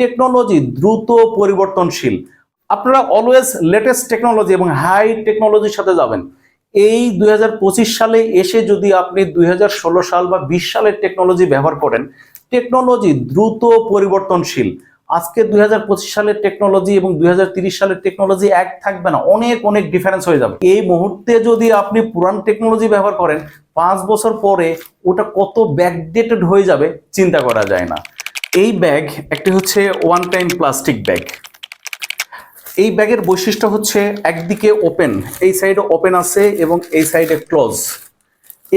Technology দ্রুত পরিবর্তনশীল। আপনারা অলওয়েজ লেটেস্ট টেকনোলজি এবং হাই টেকনোলজির সাথে যাবেন। এই দু হাজার পঁচিশ সালে এসে যদি আপনি দু হাজার ষোলো সাল বা বিশ সালের টেকনোলজি ব্যবহার করেন টেকনোলজি দ্রুত পরিবর্তনশীল। আজকে দুই হাজার পঁচিশ সালের টেকনোলজি এবং দুই সালের টেকনোলজি এক থাকবে না, অনেক অনেক ডিফারেন্স হয়ে যাবে। এই মুহূর্তে যদি আপনি পুরান টেকনোলজি ব্যবহার করেন, পাঁচ বছর পরে ওটা কত ব্যাকডেটেড হয়ে যাবে, চিন্তা করা যায় না। এই ব্যাগ একটি হচ্ছে ওয়ান টাইম প্লাস্টিক ব্যাগ এই ব্যাগের বৈশিষ্ট্য হচ্ছে একদিকে ওপেন এই সাইডে ওপেন আছে এবং এই সাইডে ক্লোজ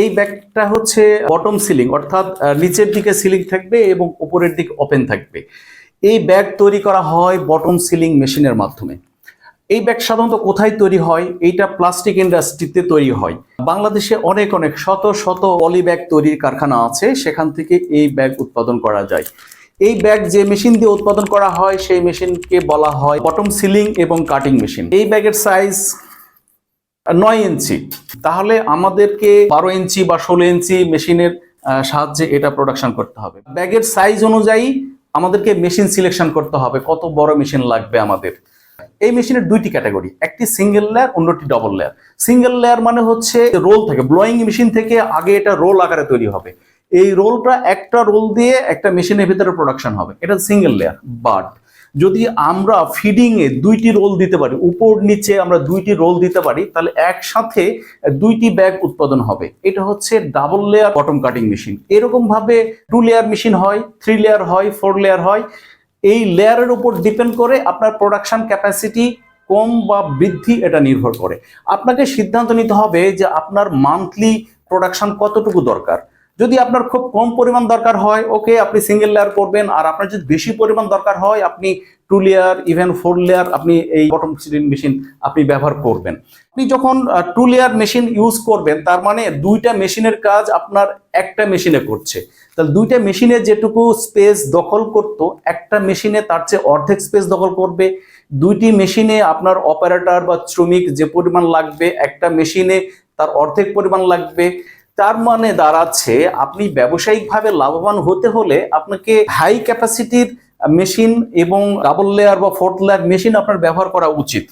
এই ব্যাগটা হচ্ছে বটম সিলিং অর্থাৎ নিচের দিকে সিলিং থাকবে এবং উপরের দিকে ওপেন থাকবে। এই ব্যাগ তৈরি করা হয় বটম সিলিং মেশিনের মাধ্যমে। এই ব্যাগ সাধারণত কোথায় তৈরি হয়? এইটা প্লাস্টিক ইন্ডাস্ট্রিতে তৈরি হয়। বাংলাদেশে অনেক অনেক শত শত পলি ব্যাগ তৈরির কারখানা আছে, সেখান থেকে এই ব্যাগ উৎপাদন করা যায়। এই ব্যাগ যে মেশিন দিয়ে উৎপাদন করা হয়, সেই মেশিনকে বলা হয় বটম সিলিং এবং কাটিং মেশিন এই ব্যাগের সাইজ নয় ইঞ্চি। তাহলে আমাদেরকে বারো ইঞ্চি বা ষোলো ইঞ্চি মেশিনের সাহায্যে এটা প্রোডাকশন করতে হবে। ব্যাগের সাইজ অনুযায়ী আমাদেরকে মেশিন সিলেকশন করতে হবে, কত বড় মেশিন লাগবে আমাদের। এই মেশিনের দুইটি ক্যাটাগরি একটি সিঙ্গেল লেয়ার অন্যটি ডবল লেয়ার সিঙ্গেল লেয়ার মানে হচ্ছে রোল থেকে ব্লোয়িং মেশিন থেকে আগে এটা রোল আকারে তৈরি হবে। এই রোলটা একটা রোল দিয়ে একটা মেশিনের ভিতরে প্রোডাকশন হবে। এটা সিঙ্গেল লেয়ার বাট যদি আমরা ফিডিং এ দুইটি রোল দিতে পারি, উপর নিচে আমরা দুইটি রোল দিতে পারি, তাহলে একসাথে দুইটি ব্যাগ উৎপাদন হবে। এটা হচ্ছে double layer bottom cutting machine এরকম ভাবে টু লেয়ার মেশিন হয় থ্রি লেয়ার হয় ফোর লেয়ার হয়। এই লেয়ারের উপর ডিপেন্ড করে আপনার প্রোডাকশন ক্যাপাসিটি কম বা বৃদ্ধি এটা নির্ভর করে। আপনাকে সিদ্ধান্ত নিতে হবে যে আপনার মান্থলি প্রোডাকশন কতটুকু দরকার। যদি আপনার খুব কম পরিমাণ দরকার হয়, ওকে আপনি সিঙ্গেল লেয়ার করবেন। আর আপনার যদি বেশি পরিমাণ দরকার হয়, আপনি two layer even four layer আপনি এই বটম সিলিং মেশিন আপনি ব্যবহার করবেন। আপনি যখন টু লেয়ার মেশিন ইউজ করবেন, তার মানে দুইটা মেশিনের কাজ আপনার একটা মেশিনে করছে। তাহলে দুইটা মেশিনে যেটুকু স্পেস দখল করত, একটা মেশিনে তার চেয়ে অর্ধেক স্পেস দখল করবে। দুইটি মেশিনে আপনার অপারেটর বা শ্রমিক যে পরিমাণ লাগবে, একটা মেশিনে তার অর্ধেক পরিমাণ লাগবে। তার মানে দাঁড়াচ্ছে আপনি ব্যবসায়িকভাবে লাভবান হতে হলে আপনাকে হাই ক্যাপাসিটির মেশিন এবং ডাবল লেয়ার বা ফোর্থ লেয়ার মেশিন আপনার ব্যবহার করা উচিত।